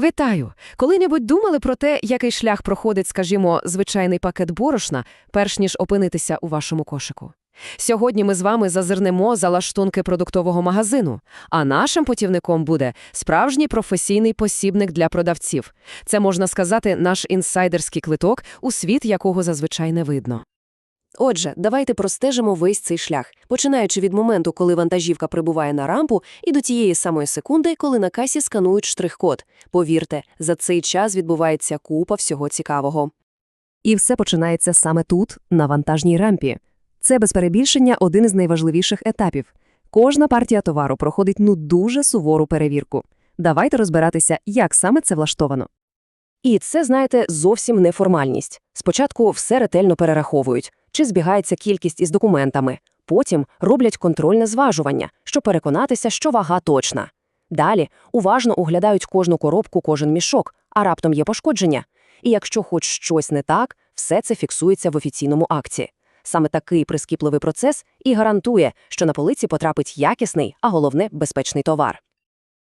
Вітаю! Коли-небудь думали про те, який шлях проходить, скажімо, звичайний пакет борошна, перш ніж опинитися у вашому кошику? Сьогодні ми з вами зазирнемо за лаштунки продуктового магазину, а нашим путівником буде справжній професійний посібник для продавців. Це, можна сказати, наш інсайдерський квиток, у світ якого зазвичай не видно. Отже, давайте простежимо весь цей шлях, починаючи від моменту, коли вантажівка прибуває на рампу, і до тієї самої секунди, коли на касі сканують штрих-код. Повірте, за цей час відбувається купа всього цікавого. І все починається саме тут, на вантажній рампі. Це без перебільшення один із найважливіших етапів. Кожна партія товару проходить ну дуже сувору перевірку. Давайте розбиратися, як саме це влаштовано. І це, знаєте, зовсім не формальність. Спочатку все ретельно перераховують, чи збігається кількість із документами. Потім роблять контрольне зважування, щоб переконатися, що вага точна. Далі уважно оглядають кожну коробку, кожен мішок, а раптом є пошкодження. І якщо хоч щось не так, все це фіксується в офіційному акті. Саме такий прискіпливий процес і гарантує, що на полиці потрапить якісний, а головне безпечний товар.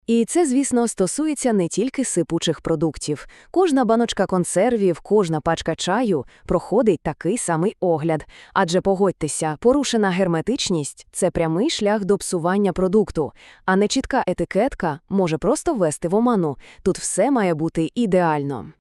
І це, звісно, стосується не тільки сипучих продуктів. Кожна баночка консервів, кожна пачка чаю проходить такий самий огляд. Адже погодьтеся, порушена герметичність це прямий шлях до псування продукту, а нечітка етикетка може просто ввести в оману. Тут все має бути ідеально.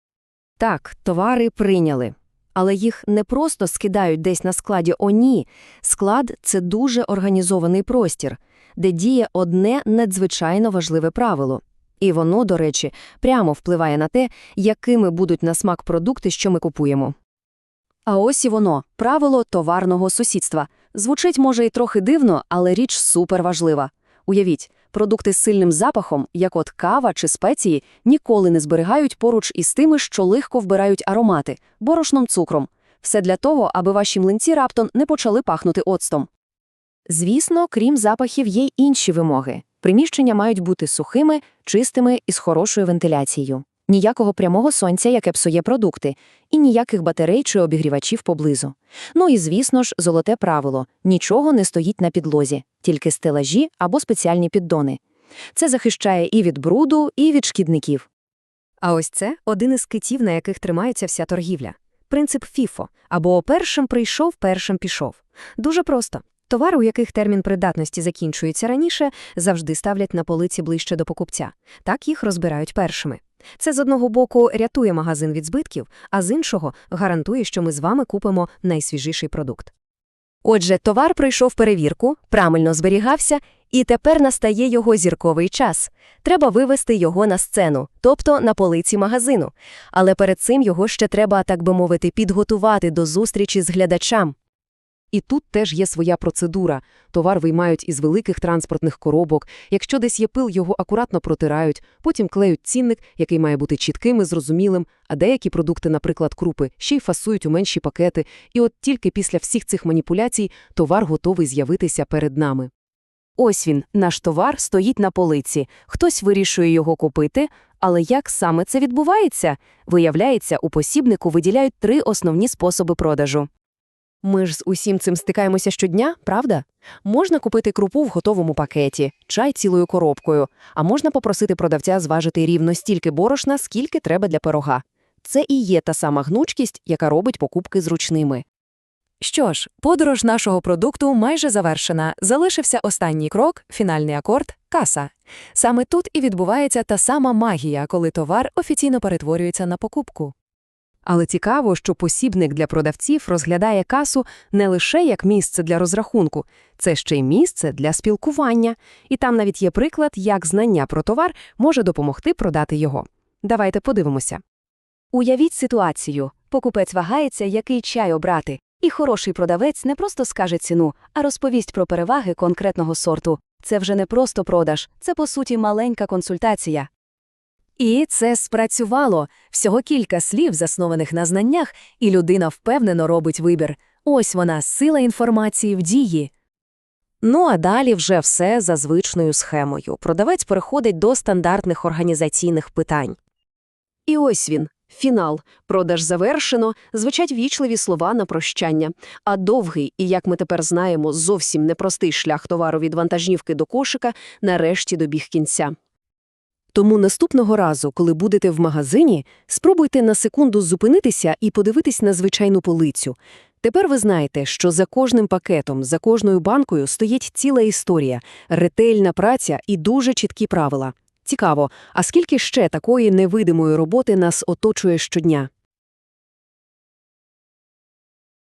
Так, товари прийняли. Але їх не просто скидають десь на складі «О, ні». Склад – це дуже організований простір, де діє одне надзвичайно важливе правило. І воно, до речі, прямо впливає на те, якими будуть на смак продукти, що ми купуємо. А ось і воно – правило товарного сусідства. Звучить, може, і трохи дивно, але річ суперважлива. Уявіть, продукти з сильним запахом, як от кава чи спеції, ніколи не зберігають поруч із тими, що легко вбирають аромати – борошном цукром. Все для того, аби ваші млинці раптом не почали пахнути оцтом. Звісно, крім запахів, є й інші вимоги. Приміщення мають бути сухими, чистими і з хорошою вентиляцією. Ніякого прямого сонця, яке псує продукти, і ніяких батарей чи обігрівачів поблизу. Ну і, звісно ж, золоте правило – нічого не стоїть на підлозі, тільки стелажі або спеціальні піддони. Це захищає і від бруду, і від шкідників. А ось це один із китів, на яких тримається вся торгівля. Принцип ФІФО або «першим прийшов, першим пішов». Дуже просто. Товари, у яких термін придатності закінчується раніше, завжди ставлять на полиці ближче до покупця. Так їх розбирають першими. Це з одного боку рятує магазин від збитків, а з іншого гарантує, що ми з вами купимо найсвіжіший продукт. Отже, товар пройшов перевірку, правильно зберігався, і тепер настає його зірковий час. Треба вивести його на сцену, тобто на полиці магазину. Але перед цим його ще треба, так би мовити, підготувати до зустрічі з глядачам. І тут теж є своя процедура. Товар виймають із великих транспортних коробок. Якщо десь є пил, його акуратно протирають, потім клеють цінник, який має бути чітким і зрозумілим, а деякі продукти, наприклад, крупи, ще й фасують у менші пакети. І от тільки після всіх цих маніпуляцій товар готовий з'явитися перед нами. Ось він, наш товар, стоїть на полиці. Хтось вирішує його купити, але як саме це відбувається? Виявляється, у посібнику виділяють три основні способи продажу. Ми ж з усім цим стикаємося щодня, правда? Можна купити крупу в готовому пакеті, чай цілою коробкою, а можна попросити продавця зважити рівно стільки борошна, скільки треба для пирога. Це і є та сама гнучкість, яка робить покупки зручними. Що ж, подорож нашого продукту майже завершена. Залишився останній крок, фінальний акорд каса. Саме тут і відбувається та сама магія, коли товар офіційно перетворюється на покупку. Але цікаво, що посібник для продавців розглядає касу не лише як місце для розрахунку, це ще й місце для спілкування. І там навіть є приклад, як знання про товар може допомогти продати його. Давайте подивимося. Уявіть ситуацію. Покупець вагається, який чай обрати, і хороший продавець не просто скаже ціну, а розповість про переваги конкретного сорту. Це вже не просто продаж, це по суті маленька консультація. І це спрацювало. Всього кілька слів, заснованих на знаннях, і людина впевнено робить вибір. Ось вона, сила інформації в дії. Ну а далі вже все за звичною схемою. Продавець переходить до стандартних організаційних питань. І ось він. Фінал. Продаж завершено, звучать вічливі слова на прощання. А довгий і, як ми тепер знаємо, зовсім непростий шлях товару від вантажівки до кошика нарешті добіг кінця. Тому наступного разу, коли будете в магазині, спробуйте на секунду зупинитися і подивитись на звичайну полицю. Тепер ви знаєте, що за кожним пакетом, за кожною банкою стоїть ціла історія, ретельна праця і дуже чіткі правила. Цікаво, а скільки ще такої невидимої роботи нас оточує щодня?